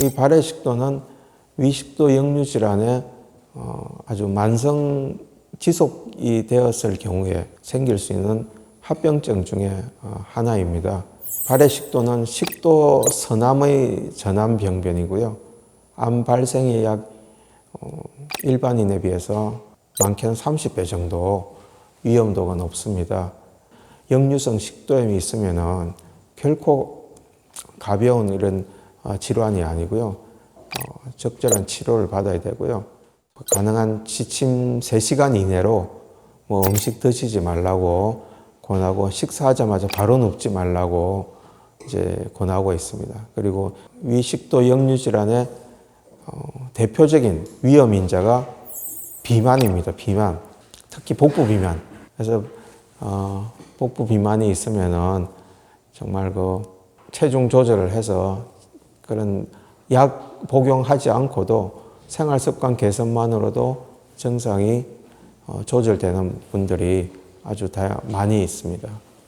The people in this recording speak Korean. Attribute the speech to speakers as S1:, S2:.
S1: 이 발해식도는 위식도 역류 질환의 어, 아주 만성 지속이 되었을 경우에 생길 수 있는 합병증 중에 어, 하나입니다. 발해식도는 식도 선암의 전암 병변이고요. 암 발생이 약 어, 일반인에 비해서 많게는 30배 정도 위험도가 높습니다. 역류성 식도염이 있으면은 결코 가벼운 이런 어, 질환이 아니고요. 어, 적절한 치료를 받아야 되고요. 가능한 지침 3시간 이내로 뭐 음식 드시지 말라고 권하고 식사하자마자 바로 눕지 말라고 이제 권하고 있습니다. 그리고 위식도 역류 질환의 어, 대표적인 위험 인자가 비만입니다. 비만. 특히 복부 비만. 그래서 어, 복부 비만이 있으면은 정말 그 체중 조절을 해서 그런 약 복용하지 않고도 생활 습관 개선만으로도 증상이 어, 조절되는 분들이 아주 많이 있습니다.